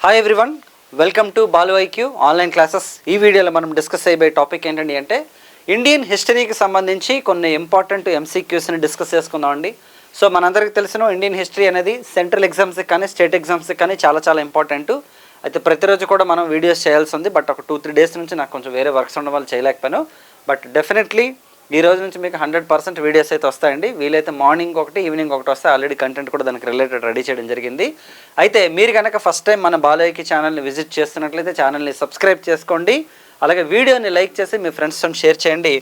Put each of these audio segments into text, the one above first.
Hi everyone welcome to Balu IQ online classes ఈ వీడియోలో మనం డిస్కస్ అయిపోయే టాపిక్ ఏంటండి అంటే ఇండియన్ హిస్టరీకి సంబంధించి కొన్ని ఇంపార్టెంట్ ఎంసీక్యూస్ని డిస్కస్ చేసుకుందామండి సో మనందరికీ తెలిసిన ఇండియన్ హిస్టరీ అనేది సెంట్రల్ ఎగ్జామ్స్కి కానీ స్టేట్ ఎగ్జామ్స్కి కానీ చాలా చాలా ఇంపార్టెంట్ అయితే ప్రతిరోజు కూడా మనం వీడియోస్ చేయాల్సి ఉంది బట్ ఒక టూ త్రీ డేస్ నుంచి నాకు కొంచెం వేరే వర్క్స్ ఉండడం వల్ల చేయలేకపోయాను. బట్ డెఫినెట్లీ ఈ రోజు నుంచి మీకు హండ్రెడ్ పర్సెంట్ వీడియోస్ అయితే వస్తాయండి. వీలైతే మార్నింగ్ ఒకటి ఈవినింగ్ ఒకటి వస్తే ఆల్రెడీ కంటెంట్ కూడా దానికి రిలేటెడ్ రెడీ చేయడం జరిగింది. అయితే మీరు కనుక ఫస్ట్ టైం మన బాలయ్యకి ఛానల్ని విజిట్ చేస్తున్నట్లయితే ఛానల్ని సబ్స్క్రైబ్ చేసుకోండి. అలాగే వీడియోని లైక్ చేసి మీ ఫ్రెండ్స్తో షేర్ చేయండి.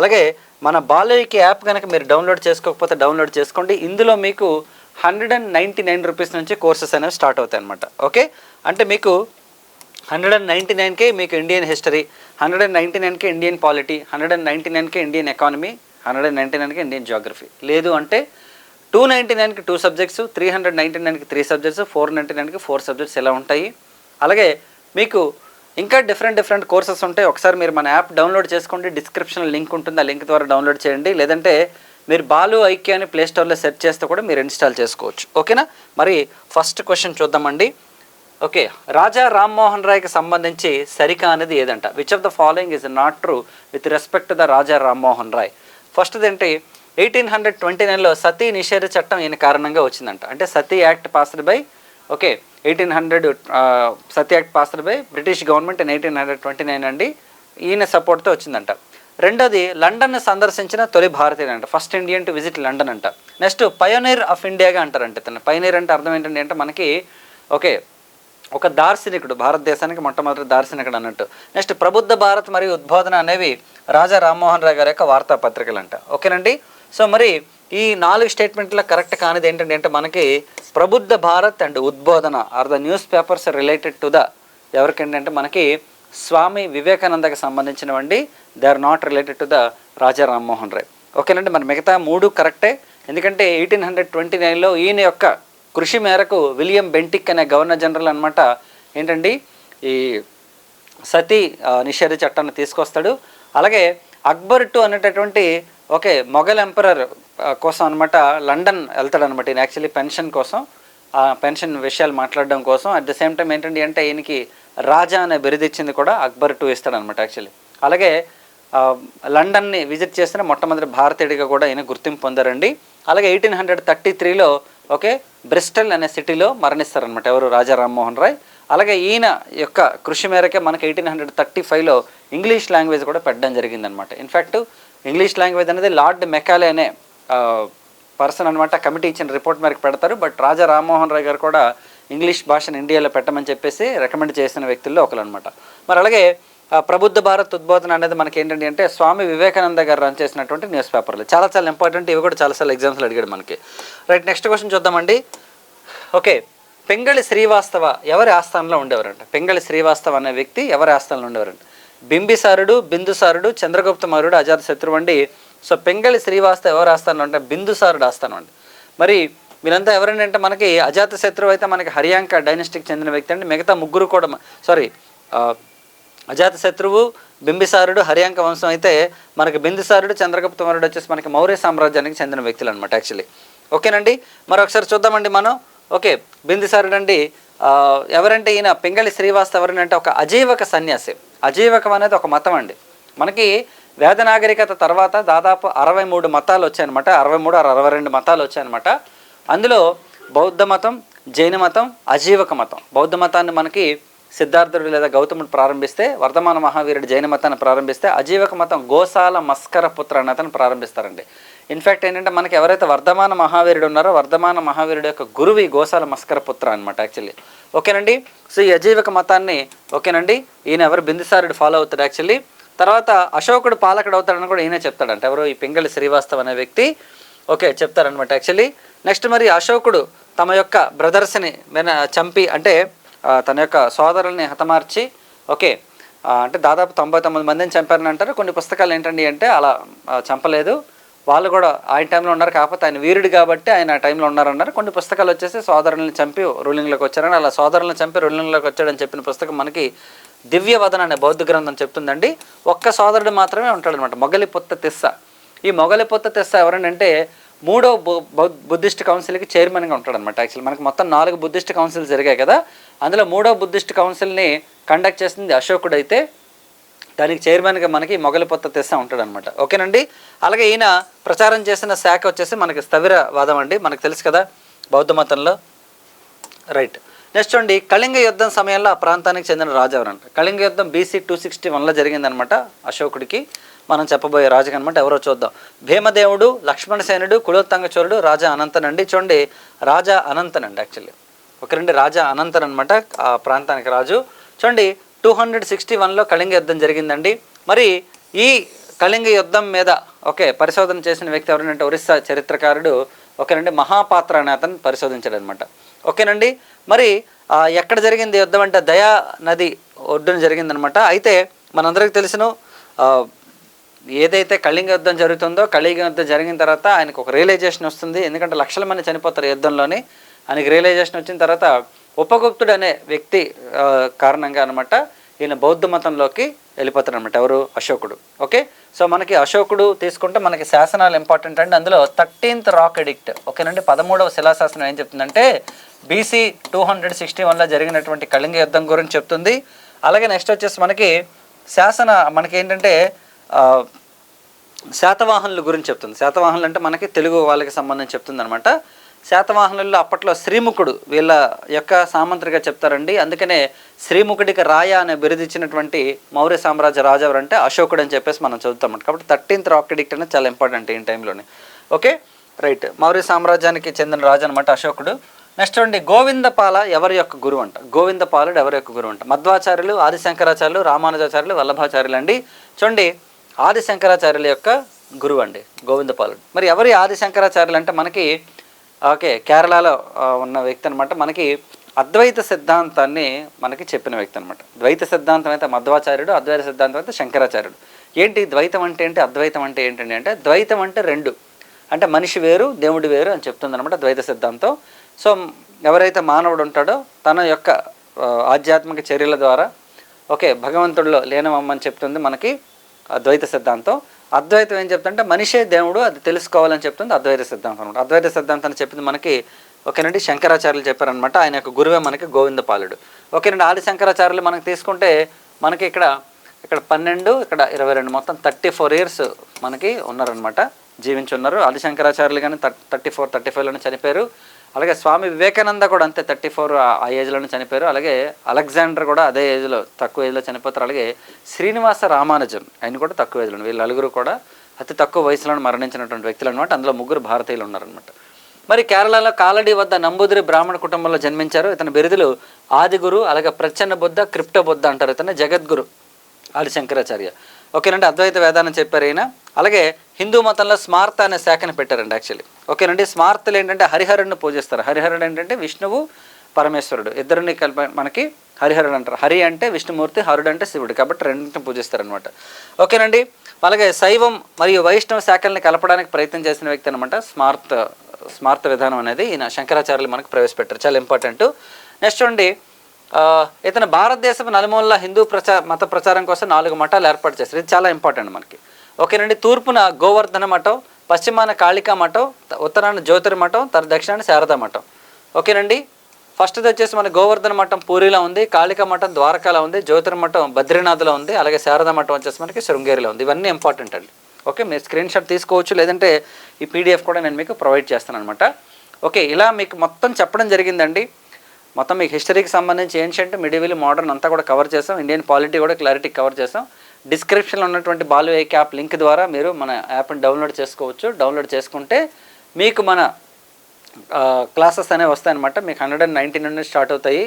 అలాగే మన బాలయ్యకి యాప్ కనుక మీరు డౌన్లోడ్ చేసుకోకపోతే డౌన్లోడ్ చేసుకోండి. ఇందులో మీకు hundred and ninety nine rupees నుంచి కోర్సెస్ అనేవి స్టార్ట్ అవుతాయి అనమాట ఓకే అంటే మీకు హండ్రెడ్ అండ్ నైంటీ నైన్కే మీకు Indian history hundred and ninety నైన్కే Indian polity hundred and ninety నైన్కే Indian economy hundred and ninety నైన్కే Indian geography. లేదు అంటే టూ నైంటీ నైన్కి two subjects three hundred ninety నైన్కి త్రీ సబ్జెక్ట్స్ ఫోర్ నైంటీ నైన్కి four subjects ఎలా ఉంటాయి? అలాగే మీకు ఇంకా డిఫరెంట్ డిఫరెంట్ కోర్సెస్ ఉంటాయి. ఒకసారి మీరు మన యాప్ డౌన్లోడ్ చేసుకోండి. డిస్క్రిప్షన్ లింక్ ఉంటుంది. ఆ లింక్ ద్వారా డౌన్లోడ్ చేయండి. లేదంటే మీరు బాలు ఐక్య అని ప్లే స్టోర్లో సెర్చ్ చేస్తే కూడా మీరు ఇన్స్టాల్ చేసుకోవచ్చు. ఓకేనా? మరి ఫస్ట్ క్వశ్చన్ చూద్దామండి. ఓకే రాజా రామ్మోహన్ రాయ్కి సంబంధించి సరికా అనేది ఏదంట? Which of the following is not true with respect the Raja Rammohan Roy? ఫస్ట్ది ఏంటి? ఎయిటీన్ హండ్రెడ్ ట్వంటీ నైన్లో సతీ నిషేధ చట్టం ఈయన కారణంగా వచ్చిందంట. అంటే Sati act passed by okay eighteen hundred Sati act passed by British government in eighteen hundred twenty nine అండి. ఈయన సపోర్ట్తో వచ్చిందంట. రెండోది లండన్ సందర్శించిన తొలి భారతీయుడు అంట first Indian to visit London అంట నెక్స్ట్ పయోనీర్ ఆఫ్ ఇండియాగా అంటారంట తను పయోనీర్ అంటే అర్థం ఏంటంటే అంటే మనకి ఓకే ఒక దార్శనికుడు భారతదేశానికి మొట్టమొదటి దార్శనికుడు అన్నట్టు. నెక్స్ట్ ప్రబుద్ధ భారత్ మరియు ఉద్బోధన అనేవి రాజా రామ్మోహన్ రావు గారి యొక్క వార్తాపత్రికలు అంట ఓకేనండి? సో మరి ఈ నాలుగు స్టేట్మెంట్లో కరెక్ట్ కానిది ఏంటంటే అంటే మనకి Prabuddha Bharat and Udbodhan are the newspapers related to the ఎవరికేంటంటే మనకి స్వామి వివేకానందకి సంబంధించినవండి. They are not related to the Raja Rammohan Roy ఓకేనండి? మన మిగతా మూడు కరెక్టే ఎందుకంటే ఎయిటీన్ హండ్రెడ్ ట్వంటీ నైన్లో ఈయన యొక్క కృషి మేరకు విలియం బెంటిక్ అనే గవర్నర్ జనరల్ అనమాట ఏంటండి? ఈ సతీ నిషేధ చట్టాన్ని తీసుకొస్తాడు. అలాగే అక్బర్ టు అనేటటువంటి ఓకే మొఘల్ ఎంపరర్ కోసం అనమాట లండన్ వెళ్తాడు అనమాట ఈయన. యాక్చువల్లీ పెన్షన్ కోసం ఆ పెన్షన్ విషయాలు మాట్లాడడం కోసం. అట్ ద సేమ్ టైం ఏంటంటే అంటే ఈయనకి రాజా అనే బిరుదు ఇచ్చింది కూడా అక్బర్ టు ఇస్తాడు అనమాట యాక్చువల్లీ. అలాగే లండన్ని విజిట్ చేసిన మొట్టమొదటి భారతీయుడిగా కూడా ఈయన గుర్తింపు పొందారండి. అలాగే ఎయిటీన్ హండ్రెడ్ థర్టీ త్రీలో ఓకే బ్రిస్టల్ అనే సిటీలో మరణిస్తారనమాట ఎవరు? రాజా రామ్మోహన్ రాయ్. అలాగే ఈయన యొక్క కృషి మేరకే మనకి ఎయిటీన్ హండ్రెడ్ థర్టీ ఫైవ్లో ఇంగ్లీష్ లాంగ్వేజ్ కూడా పెట్టడం జరిగిందనమాట ఇన్ఫ్యాక్ట్ ఇంగ్లీష్ లాంగ్వేజ్ అనేది లార్డ్ మెకాలే అనే పర్సన్ అనమాట కమిటీ ఇచ్చిన రిపోర్ట్ మేరకు పెడతారు. బట్ రాజా రామ్మోహన్ రాయ్ గారు కూడా ఇంగ్లీష్ భాషను ఇండియాలో పెట్టమని చెప్పేసి రికమెండ్ చేసిన వ్యక్తుల్లో ఒకరు అనమాట మరి అలాగే ప్రబుద్ధ భారత్ ఉద్బోధన అనేది మనకి ఏంటంటే అంటే స్వామి వివేకానంద గారు రన్ చేసినటువంటి న్యూస్ పేపర్లు. చాలా చాలా ఇంపార్టెంట్ ఇవి కూడా చాలాసార్లు ఎగ్జామ్స్లో అడిగాడు మనకి. రైట్ నెక్స్ట్ క్వశ్చన్ చూద్దామండి. ఓకే పెంగళి శ్రీవాస్తవ ఎవరి ఆస్థానంలో ఉండేవారంట? పెంగళి శ్రీవాస్తవ అనే వ్యక్తి ఎవరి ఆస్థానంలో ఉండేవారంట? బింబిసారుడు బిందుసారుడు చంద్రగుప్త మౌర్యుడు అజాత శత్రువు అండి. సో పెంగళి శ్రీవాస్తవ ఎవరి ఆస్థానంలో అంటే బిందుసారుడు ఆస్థానం అండి. మరి వీళ్ళంతా ఎవరండి అంటే మనకి అజాత శత్రువు అయితే మనకి హరియాంక డైనస్టిక్ చెందిన వ్యక్తి అండి. మిగతా ముగ్గురు కూడా సారీ అజాత శత్రువు బింబిసారుడు హరియాంక వంశం అయితే మనకి బిందుసారుడు చంద్రగుప్త మరుడు వచ్చేసి మనకి మౌర్య సామ్రాజ్యానికి చెందిన వ్యక్తులు అనమాట యాక్చువల్లీ ఓకేనండి? మరొకసారి చూద్దామండి మనం. ఓకే బిందుసారుడు అండి ఎవరంటే ఈయన? పింగళి శ్రీవాస్తవ ఎవరంటే ఒక అజీవక సన్యాసి. అజీవకం అనేది ఒక మతం అండి. మనకి వేద నాగరికత తర్వాత దాదాపు అరవై మూడు మతాలు వచ్చాయన్నమాట. అరవై మూడు అరవై రెండు మతాలు వచ్చాయన్నమాట. అందులో బౌద్ధ మతం జైన మతం అజీవక మతం. బౌద్ధ మతాన్ని మనకి సిద్ధార్థుడు లేదా గౌతముడు ప్రారంభిస్తే వర్ధమాన మహావీరుడు జైన మతాన్ని ప్రారంభిస్తే అజీవక మతం గోసాల మస్కర పుత్ర అనే అతను ప్రారంభిస్తారండి. ఇన్ఫ్యాక్ట్ ఏంటంటే మనకి ఎవరైతే వర్ధమాన మహావీరుడు ఉన్నారో వర్ధమాన మహావీరుడు యొక్క గురువు ఈ గోసాల మస్కర పుత్ర అనమాట యాక్చువల్లీ ఓకేనండి? సో ఈ అజీవక మతాన్ని ఓకేనండి? ఈయన ఎవరు? బిందుసారుడు ఫాలో అవుతాడు యాక్చువల్లీ తర్వాత అశోకుడు పాలకుడు అవుతాడని కూడా ఈయనే చెప్తాడంట. ఎవరు ఈ పింగళి శ్రీవాస్తవ్ అనే వ్యక్తి ఓకే చెప్తారనమాట యాక్చువల్లీ నెక్స్ట్ మరి అశోకుడు తమ యొక్క బ్రదర్స్ని మెన చంపి అంటే తన యొక్క సోదరుల్ని హతమార్చి ఓకే అంటే దాదాపు తొంభై తొమ్మిది మందిని చంపారని అంటారు. కొన్ని పుస్తకాలు ఏంటండి అంటే అలా చంపలేదు. వాళ్ళు కూడా ఆయన టైంలో ఉన్నారు కాకపోతే ఆయన వీరుడు కాబట్టి ఆయన ఆ టైంలో ఉన్నారన్నారు. కొన్ని పుస్తకాలు వచ్చేసి సోదరుల్ని చంపి రూలింగ్లోకి వచ్చారని అలా సోదరులను చంపి రూలింగ్లోకి వచ్చాడని చెప్పిన పుస్తకం మనకి దివ్యవదన అనే బౌద్ధ గ్రంథం చెప్తుందండి. ఒక్క సోదరుడు మాత్రమే ఉంటాడనమాట. మొగలి పొత్త తెస్స. ఈ మొగలి పొత్త తెస్స ఎవరంటే మూడో బౌ- బుద్ధిస్ట్ కౌన్సిల్కి చైర్మన్గా ఉంటాడు అనమాట యాక్చువల్ మనకు మొత్తం నాలుగు బుద్ధిస్ట్ కౌన్సిల్ జరిగాయి కదా అందులో మూడో బుద్ధిస్ట్ కౌన్సిల్ని కండక్ట్ చేసింది అశోకుడు అయితే దానికి చైర్మన్గా మనకి మొగలిపొత్త తెస్తా ఉంటాడు అనమాట ఓకేనండి? అలాగే ఈయన ప్రచారం చేసిన శాఖ వచ్చేసి మనకి స్థవిరవాదం అండి మనకు తెలుసు కదా బౌద్ధ మతంలో. రైట్. నెక్స్ట్ అండి కళింగ యుద్ధం సమయంలో ఆ ప్రాంతానికి చెందిన రాజు ఎవరంట కళింగ యుద్ధం బీసీ టూ సిక్స్టీ వన్లో జరిగిందనమాట అశోకుడికి. మనం చెప్పబోయే రాజు అనమాట ఎవరో చూద్దాం. భీమదేవుడు లక్ష్మణసేనుడు కులోత్తంగచోరుడు రాజా అనంతన్ అండి చూడండి రాజా అనంతన్ అండి యాక్చువల్లీ ఒకరండి రాజా అనంతన్ అనమాట ఆ ప్రాంతానికి రాజు. చూడండి టూ హండ్రెడ్ సిక్స్టీ వన్లో కళింగ యుద్ధం జరిగిందండి. మరి ఈ కళింగ యుద్ధం మీద ఓకే పరిశోధన చేసిన వ్యక్తి ఎవరంటే ఒరిస్సా చరిత్రకారుడు ఓకేనండి మహాపాత్ర అనే అతను పరిశోధించాడు అనమాట ఓకేనండి మరి ఎక్కడ జరిగింది యుద్ధం అంటే దయా నది ఒడ్డున జరిగిందనమాట అయితే మనందరికీ తెలిసిన ఏదైతే కళింగ యుద్ధం జరుగుతుందో కళింగ యుద్ధం జరిగిన తర్వాత ఆయనకు ఒక రియలైజేషన్ వస్తుంది. ఎందుకంటే లక్షల మంది చనిపోతారు యుద్ధంలోని. ఆయనకి రియలైజేషన్ వచ్చిన తర్వాత ఉపగుప్తుడు అనే వ్యక్తి కారణంగా అనమాట ఈయన బౌద్ధ మతంలోకి వెళ్ళిపోతాడు అనమాట ఎవరు? అశోకుడు. ఓకే? సో మనకి అశోకుడు తీసుకుంటే మనకి శాసనాలు ఇంపార్టెంట్ అండి. అందులో థర్టీన్త్ రాక్ ఎడిక్ట్ ఓకేనండి? పదమూడవ శిలాశాసనం ఏం చెప్తుందంటే బీసీ టూ హండ్రెడ్ సిక్స్టీ వన్లో జరిగినటువంటి కళింగ యుద్ధం గురించి చెప్తుంది. అలాగే నెక్స్ట్ వచ్చేసి మనకి శాసన మనకి ఏంటంటే శాతవాహనుల గురించి చెప్తుంది. శాతవాహనులు అంటే మనకి తెలుగు వాళ్ళకి సంబంధం చెప్తుంది అనమాట శాతవాహనుల్లో అప్పట్లో శ్రీముఖుడు వీళ్ళ యొక్క సామంత్రిగా చెప్తారండి. అందుకనే శ్రీముఖుడికి రాయ అనే బిరుదిచ్చినటువంటి మౌర్య సామ్రాజ్య రాజు అంటే అశోకుడు అని చెప్పేసి మనం చదువుతాం కాబట్టి థర్టీన్త్ రాక్ ఎడిక్ట్ అనేది చాలా ఇంపార్టెంట్ ఈ టైంలోనే. ఓకే? రైట్. మౌర్య సామ్రాజ్యానికి చెందిన రాజు అనమాట అశోకుడు. నెక్స్ట్ అండి గోవిందపాల ఎవరి యొక్క గురువు అంట. గోవిందపాలుడు ఎవరి యొక్క గురువు అంట. మధ్వాచార్యులు ఆదిశంకరాచార్యులు రామానుజాచార్యులు వల్లభాచార్యులు అండి చూడండి ఆది శంకరాచార్యుల యొక్క గురువు అండి గోవిందపాలుడు. మరి ఎవరి ఆది శంకరాచార్యులు అంటే మనకి ఓకే కేరళలో ఉన్న వ్యక్తి అనమాట మనకి అద్వైత సిద్ధాంతాన్ని మనకి చెప్పిన వ్యక్తి అనమాట ద్వైత సిద్ధాంతం అయితే మధ్వాచార్యుడు అద్వైత సిద్ధాంతం అయితే శంకరాచార్యుడు. ఏంటి ద్వైతం అంటే ఏంటి అద్వైతం అంటే ఏంటండి అంటే ద్వైతం అంటే రెండు. అంటే మనిషి వేరు దేవుడు వేరు అని చెప్తుంది అనమాట ద్వైత సిద్ధాంతం. సో ఎవరైతే మానవుడు ఉంటాడో తన యొక్క ఆధ్యాత్మిక చర్యల ద్వారా ఓకే భగవంతుడిలో లేనమమ్మని చెప్తుంది మనకి అద్వైత సిద్ధాంతం. అద్వైతం ఏం చెప్తుందంటే మనిషే దేవుడు అది తెలుసుకోవాలని చెప్తుంది అద్వైత సిద్ధాంతం అనమాట అద్వైత సిద్ధాంతాన్ని చెప్పింది మనకి ఓకేనండి శంకరాచార్యులు చెప్పారనమాట ఆయన యొక్క గురువే మనకి గోవిందపాలుడు. ఓకేనండి ఆది శంకరాచార్యులు మనకి తీసుకుంటే మనకి ఇక్కడ ఇక్కడ పన్నెండు ఇక్కడ ఇరవై రెండు మొత్తం థర్టీ ఫోర్ ఇయర్స్ మనకి ఉన్నారనమాట జీవించి ఉన్నారు. ఆది శంకరాచార్యులు కానీ థర్టీ ఫోర్ థర్టీ ఫైవ్లోనే చనిపోయారు. అలాగే స్వామి వివేకానంద కూడా అంతే థర్టీ ఫోర్ ఆ ఏజ్లోనే చనిపోయారు. అలాగే అలెగ్జాండర్ కూడా అదే ఏజ్లో తక్కువ ఏజ్లో చనిపోతారు. అలాగే శ్రీనివాస రామానుజం ఆయన కూడా తక్కువ ఏజ్లో వీళ్ళు నలుగురు కూడా అతి తక్కువ వయసులో మరణించినటువంటి వ్యక్తులు అనమాట అందులో ముగ్గురు భారతీయులు ఉన్నారనమాట మరి కేరళలో కాలడి వద్ద నంబూదిరి బ్రాహ్మణ కుటుంబంలో జన్మించారు. ఇతని బిరుదులు ఆదిగురు అలాగే ప్రచ్ఛన్న బుద్ధ క్రిప్ట బుద్ధ అంటారు. ఇతను జగద్గురు ఆది శంకరాచార్య. ఓకేనండి అద్వైత వేదాన్ని చెప్పారు ఈయన. అలాగే హిందూ మతంలో స్మార్త అనే శాఖను పెట్టారండి యాక్చువల్లీ ఓకేనండి స్మార్తలు ఏంటంటే హరిహరుడిని పూజిస్తారు. హరిహరుడు ఏంటంటే విష్ణువు పరమేశ్వరుడు. ఇద్దరిని కలిపి మనకి హరిహరుడు అంటారు. హరి అంటే విష్ణుమూర్తి హరుడు అంటే శివుడు. కాబట్టి రెండింటిని పూజిస్తారు అనమాట ఓకేనండి అలాగే శైవం మరియు వైష్ణవ శాఖల్ని కలపడానికి ప్రయత్నం చేసిన వ్యక్తి అనమాట స్మార్త స్మార్త విధానం అనేది ఈయన శంకరాచార్యులు మనకు ప్రవేశపెట్టారు. చాలా ఇంపార్టెంట్. నెక్స్ట్ చూడండి ఇతను భారతదేశం నలుమూలల హిందూ ప్రచార మత ప్రచారం కోసం నాలుగు మఠాలు ఏర్పాటు చేశారు. ఇది చాలా ఇంపార్టెంట్ మనకి. ఓకేనండి తూర్పున గోవర్ధన మఠం పశ్చిమాన కాళికా మఠం ఉత్తరాన జ్యోతిర్ మఠం తర దక్షిణాన శారదా మఠం. ఓకేనండి ఫస్ట్ది వచ్చేసి మన గోవర్ధన మఠం పూరిలో ఉంది కాళికా మఠం ద్వారకాలో ఉంది జ్యోతిర్ మఠం బద్రీనాథ్లో ఉంది అలాగే శారదా మఠం వచ్చేసి మనకి శృంగేరిలో ఉంది. ఇవన్నీ ఇంపార్టెంట్ అండి. ఓకే మీరు స్క్రీన్ షాట్ తీసుకోవచ్చు లేదంటే ఈ పీడిఎఫ్ కూడా నేను మీకు ప్రొవైడ్ చేస్తాను అనమాట ఓకే ఇలా మీకు మొత్తం చెప్పడం జరిగిందండి. మొత్తం మీకు హిస్టరీకి సంబంధించి ఏన్షియంట్ మిడివిల్ మోడర్న్ అంతా కూడా కవర్ చేసాం. ఇండియన్ పాలిటీ కూడా క్లారిటీ కవర్ చేసాం. డిస్క్రిప్షన్లో ఉన్నటువంటి బాలు ఏక్ యాప్ లింక్ ద్వారా మీరు మన యాప్ని డౌన్లోడ్ చేసుకోవచ్చు. డౌన్లోడ్ చేసుకుంటే మీకు మన క్లాసెస్ అనేవి వస్తాయన్నమాట. మీకు హండ్రెడ్ అండ్ నైంటీ నుండి స్టార్ట్ అవుతాయి.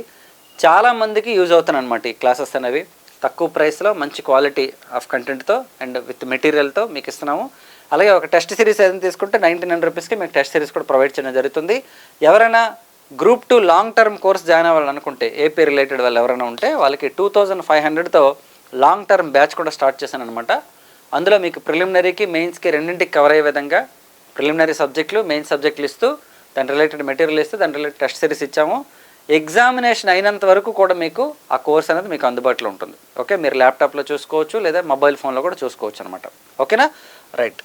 చాలా మందికి యూజ్ అవుతాయి అనమాట ఈ క్లాసెస్ అనేవి. తక్కువ ప్రైస్లో మంచి క్వాలిటీ ఆఫ్ కంటెంట్తో అండ్ విత్ మెటీరియల్తో మీకు ఇస్తున్నాము. అలాగే ఒక టెస్ట్ సిరీస్ ఏదైనా తీసుకుంటే నైంటీ నైన్ రూపీస్కి మీకు టెస్ట్ సిరీస్ కూడా ప్రొవైడ్ చేయడం జరుగుతుంది. ఎవరైనా group two long term course join అవ్వాలనుకుంటే ఏపీ రిలేటెడ్ వాళ్ళు ఎవరైనా ఉంటే వాళ్ళకి టూ థౌజండ్ ఫైవ్ హండ్రెడ్తో లాంగ్ టర్మ్ బ్యాచ్ కూడా స్టార్ట్ చేశాను అనమాట అందులో మీకు ప్రిలిమినరీకి మెయిన్స్కి రెండింటికి కవర్ అయ్యే విధంగా ప్రిలిమినరీ సబ్జెక్టులు మెయిన్ సబ్జెక్టులు ఇస్తూ దాని రిలేటెడ్ మెటీరియల్ ఇస్తూ దాని రిలేటెడ్ టెస్ట్ సిరీస్ ఇచ్చాము. ఎగ్జామినేషన్ అయినంత వరకు కూడా మీకు ఆ కోర్స్ అనేది మీకు అందుబాటులో ఉంటుంది. ఓకే? మీరు ల్యాప్టాప్లో చూసుకోవచ్చు లేదా మొబైల్ ఫోన్లో కూడా చూసుకోవచ్చు అనమాట ఓకేనా? రైట్.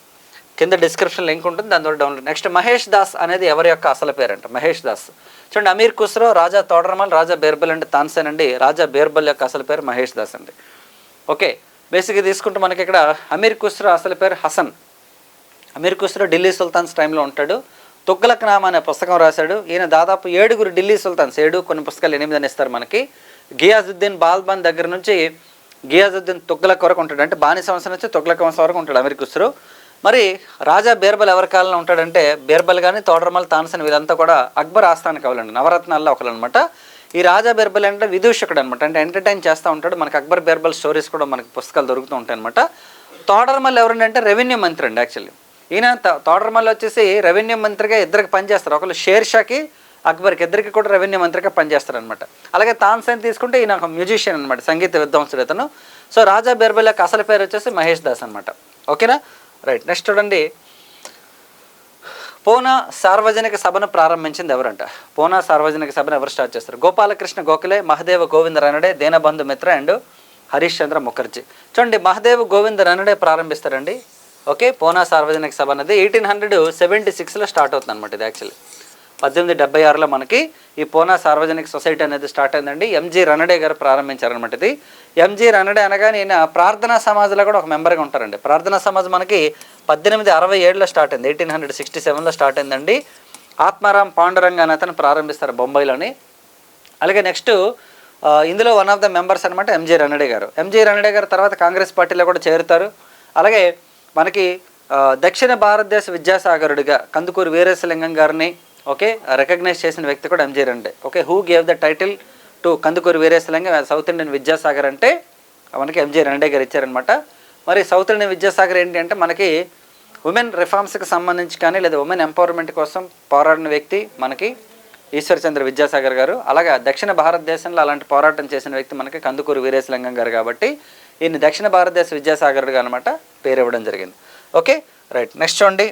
కింద డిస్క్రిప్షన్ లింక్ ఉంటుంది దాని ద్వారా డౌన్లోడ్. నెక్స్ట్ మహేష్ దాస్ అనేది ఎవరి యొక్క అసలు పేరంట? మహేష్ దాస్. చూడండి అమీర్ ఖుస్రో రాజా తోడరమల్ రాజా బీర్బల్ అండ్ తాన్సేన్ అండి. రాజా బీర్బల్ యొక్క అసలు పేరు మహేష్ దాస్ అండి. ఓకే బేసిక్గా తీసుకుంటే మనకి ఇక్కడ అమీర్ కుస్రా అసలు పేరు హసన్. అమీర్ కుస్రా ఢిల్లీ సుల్తాన్స్ టైంలో ఉంటాడు. తుగ్గలక్ నామ అనే పుస్తకం రాశాడు. ఈయన దాదాపు ఏడుగురు ఢిల్లీ సుల్తాన్స్ ఏడు కొన్ని పుస్తకాలు ఎనిమిది అని ఇస్తారు మనకి. గియాజుద్దీన్ బాల్బాన్ దగ్గర నుంచి గియాజుద్దీన్ తుగ్గలక్ వరకు ఉంటాడు. అంటే బానిస వంశం నుంచి తుగ్గలక్ వంశం వరకు ఉంటాడు అమీర్ కుస్రు మరి రాజా బీర్బల్ ఎవరి కాలంలో ఉంటాడంటే బీర్బల్ కానీ తోడరమల్ తాన్సన్ వీళ్ళంతా కూడా అక్బర్ ఆస్థాన కవులండి. నవరత్నాల్లో ఒకరు అనమాట ఈ రాజా బీర్బల్ అంటే విదూషకుడు అనమాట అంటే ఎంటర్టైన్ చేస్తూ ఉంటాడు. మనకు అక్బర్ బీర్బల్ స్టోరీస్ కూడా మనకి పుస్తకాలు దొరుకుతూ ఉంటాయి అనమాట తోడర్మల్ ఎవరండి అంటే రెవెన్యూ మంత్రి అండి యాక్చువల్లీ ఈయన తోడర్మల్ వచ్చేసి రెవెన్యూ మంత్రిగా ఇద్దరికి పనిచేస్తారు. ఒకళ్ళు షేర్ షాకి అక్బర్కి ఇద్దరికి కూడా రెవెన్యూ మంత్రిగా పనిచేస్తారనమాట అలాగే తాన్సేన్ తీసుకుంటే ఈయన ఒక మ్యూజిషియన్ అనమాట సంగీత విద్వాంసుడు ఇతను సో రాజా బీర్బల్ యొక్క అసలు పేరు వచ్చేసి మహేష్ దాస్ అనమాట ఓకేనా? రైట్ నెక్స్ట్ చూడండి. పూనా సార్వజనిక సభను ప్రారంభించింది ఎవరంట? పూనా సార్వజనిక సభను ఎవరు స్టార్ట్ చేస్తారు? గోపాలకృష్ణ గోఖలే మహదేవ గోవింద రనడే దీనబంధు మిత్ర అండ్ హరీష్ చంద్ర ముఖర్జీ. చూడండి మహదేవ్ గోవింద రనడే ప్రారంభిస్తారండి. ఓకే పూనా సార్వజనిక సభ అనేది ఎయిటీన్ హండ్రెడ్ సెవెంటీ సిక్స్లో స్టార్ట్ అవుతుంది అనమాట ఇది యాక్చువల్లీ పద్దెనిమిది డెబ్బై ఆరులో మనకి ఈ పూనా సార్వజనిక సొసైటీ అనేది స్టార్ట్ అయిందండి. ఎంజీ రనడే గారు ప్రారంభించారనమాట ఇది. ఎంజీ రనడే అనగానే ఈయన ప్రార్థనా సమాజ్లో కూడా ఒక మెంబర్గా ఉంటారండి. ప్రార్థనా సమాజ్ మనకి పద్దెనిమిది అరవై ఏడులో స్టార్ట్ అయింది. ఎయిటీన్ హండ్రెడ్ సిక్స్టీ సెవెన్లో స్టార్ట్ అయిందండి. ఆత్మారాం పాండురంగ అని అతను ప్రారంభిస్తారు బొంబాయిలోని. అలాగే నెక్స్ట్ ఇందులో వన్ ఆఫ్ ద మెంబర్స్ అనమాట ఎంజీ రనడే గారు. ఎంజీ రనడే గారు తర్వాత కాంగ్రెస్ పార్టీలో కూడా చేరుతారు. అలాగే మనకి దక్షిణ భారతదేశ విద్యాసాగరుడిగా కందుకూరు వీరేశలింగం గారిని ఓకే? రికగ్నైజ్ చేసిన వ్యక్తి కూడా MG Ranade okay? Who gave the title to Kandukuri Veeresalingam south Indian Vidyasagar అంటే మనకి ఎంజీ రెండే గారు ఇచ్చారనమాట మరి సౌత్ ఇండియన్ విద్యాసాగర్ ఏంటి అంటే మనకి ఉమెన్ రిఫార్మ్స్కి సంబంధించి కానీ లేదా ఉమెన్ ఎంపవర్మెంట్ కోసం పోరాడిన వ్యక్తి మనకి ఈశ్వర్చంద్ర విద్యాసాగర్ గారు. అలాగే దక్షిణ భారతదేశంలో అలాంటి పోరాటం చేసిన వ్యక్తి మనకి కందుకూరు వీరేశలింగం గారు కాబట్టి ఈయన దక్షిణ భారతదేశ విద్యాసాగరుడుగా అనమాట పేరు ఇవ్వడం జరిగింది. ఓకే? రైట్. నెక్స్ట్ చూడండి.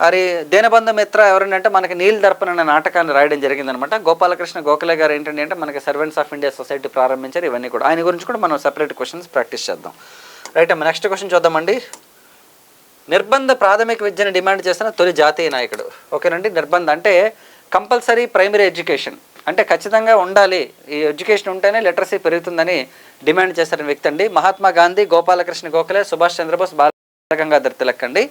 అరి దీనబంధ మిత్ర ఎవరంటే మనకి నీల్ దర్పణ అనే నాటకాన్ని రాయడం జరిగిందనమాట. గోపాలకృష్ణ గోఖలే గారు ఏంటంటే అంటే మనకి సర్వెంట్స్ ఆఫ్ ఇండియా సొసైటీ ప్రారంభించారు ఇవన్నీ కూడా. ఆయన గురించి కూడా మనం సెపరేట్ క్వశ్చన్స్ ప్రాక్టీస్ చేద్దాం. రైట్ అమ్మ నెక్స్ట్ క్వశ్చన్ చూద్దామండి. నిర్బంధ ప్రాథమిక విద్యను డిమాండ్ చేసిన తొలి జాతీయ నాయకుడు. ఓకేనండి? నిర్బంధ అంటే కంపల్సరీ ప్రైమరీ ఎడ్యుకేషన్ అంటే ఖచ్చితంగా ఉండాలి. ఈ ఎడ్యుకేషన్ ఉంటేనే లిటరసీ పెరుగుతుందని డిమాండ్ చేశారని వ్యక్తి అండి. మహాత్మా గాంధీ గోపాలకృష్ణ గోఖలే సుభాష్ చంద్రబోస్ బాలగంగాధర్ తిలక్ అండి.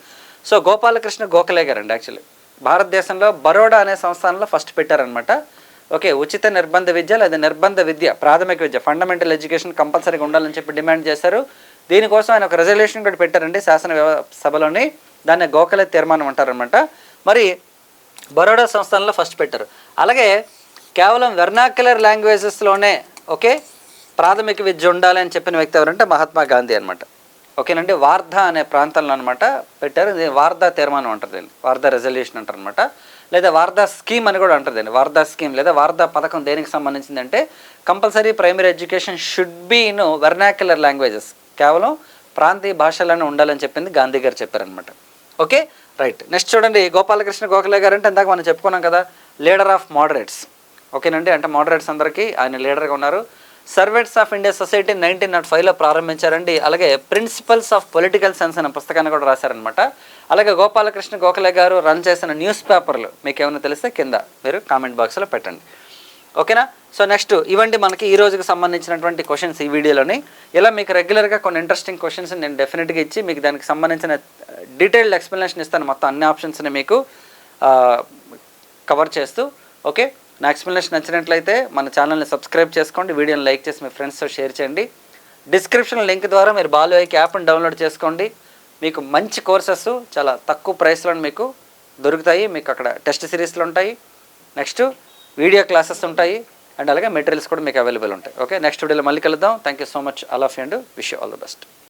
సో గోపాలకృష్ణ గోఖలే గారండి యాక్చువల్లీ భారతదేశంలో బరోడా అనే సంస్థానంలో ఫస్ట్ పెట్టారనమాట ఓకే ఉచిత నిర్బంధ విద్య లేదా నిర్బంధ విద్య ప్రాథమిక విద్య ఫండమెంటల్ ఎడ్యుకేషన్ కంపల్సరీగా ఉండాలని చెప్పి డిమాండ్ చేశారు. దీనికోసం ఆయన ఒక రెజల్యూషన్ కూడా పెట్టారండి శాసన సభలోని. దాన్ని గోఖలే తీర్మానం అంటారనమాట మరి బరోడా సంస్థానంలో ఫస్ట్ పెట్టారు. అలాగే కేవలం వెర్నాక్యులర్ లాంగ్వేజెస్లోనే ఓకే ప్రాథమిక విద్య ఉండాలి అని చెప్పిన వ్యక్తి ఎవరంటే మహాత్మా గాంధీ అనమాట ఓకేనండి వార్ధా అనే ప్రాంతంలో అనమాట పెట్టారు. ఇది వార్ధా తీర్మానం అంటారు దీన్ని. వార్ధా రెజల్యూషన్ అంటారు అనమాట లేదా వార్ధా స్కీమ్ అని కూడా అంటారు దీన్ని. వార్ధా స్కీమ్ లేదా వార్ధా పథకం దేనికి సంబంధించిందంటే compulsory primary education should be in vernacular languages కేవలం ప్రాంతీయ భాషలోనే ఉండాలని చెప్పింది గాంధీ గారు చెప్పారనమాట ఓకే? రైట్. నెక్స్ట్ చూడండి గోపాలకృష్ణ గోఖలే గారు అంటే ఇందాక మనం చెప్పుకున్నాం కదా లీడర్ ఆఫ్ మోడరేట్స్ ఓకేనండి? అంటే మోడరేట్స్ అందరికీ ఆయన లీడర్గా ఉన్నారు. Servants of India Society nineteen nought ఫైవ్లో ప్రారంభించారండి. అలాగే ప్రిన్సిపల్స్ ఆఫ్ పొలిటికల్ సైన్స్ అనే పుస్తకాన్ని కూడా రాశారనమాట అలాగే గోపాలకృష్ణ గోఖలే గారు రన్ చేసిన న్యూస్ పేపర్లు మీకు ఏమైనా తెలిస్తే కింద మీరు కామెంట్ బాక్స్లో పెట్టండి. ఓకేనా? సో నెక్స్ట్ ఇవండి మనకి ఈ రోజుకి సంబంధించినటువంటి క్వశ్చన్స్ ఈ వీడియోలోని. ఇలా మీకు రెగ్యులర్గా కొన్ని ఇంట్రెస్టింగ్ క్వశ్చన్స్ నేను డెఫినెట్గా ఇచ్చి మీకు దానికి సంబంధించిన డీటెయిల్డ్ ఎక్స్ప్లెనేషన్ ఇస్తాను మొత్తం అన్ని ఆప్షన్స్ని మీకు కవర్ చేస్తూ. ఓకే? నా ఎక్స్ప్లెనేషన్ నచ్చినట్లయితే మన ఛానల్ని సబ్స్క్రైబ్ చేసుకోండి వీడియోని లైక్ చేసి మీ ఫ్రెండ్స్తో షేర్ చేయండి. డిస్క్రిప్షన్ లింక్ ద్వారా మీరు బాలు యాప్ని డౌన్లోడ్ చేసుకోండి. మీకు మంచి కోర్సెస్ చాలా తక్కువ ప్రైస్లో మీకు దొరుకుతాయి. మీకు అక్కడ టెస్ట్ సిరీస్లు ఉంటాయి. నెక్స్ట్ వీడియో క్లాసెస్ ఉంటాయి. అండ్ అలాగే మెటీరియల్స్ కూడా మీకు అవైలబుల్ ఉంటాయి. ఓకే నెక్స్ట్ వీడియోలో మళ్ళీ కలుద్దాం. Thank you so much all of and wish all the best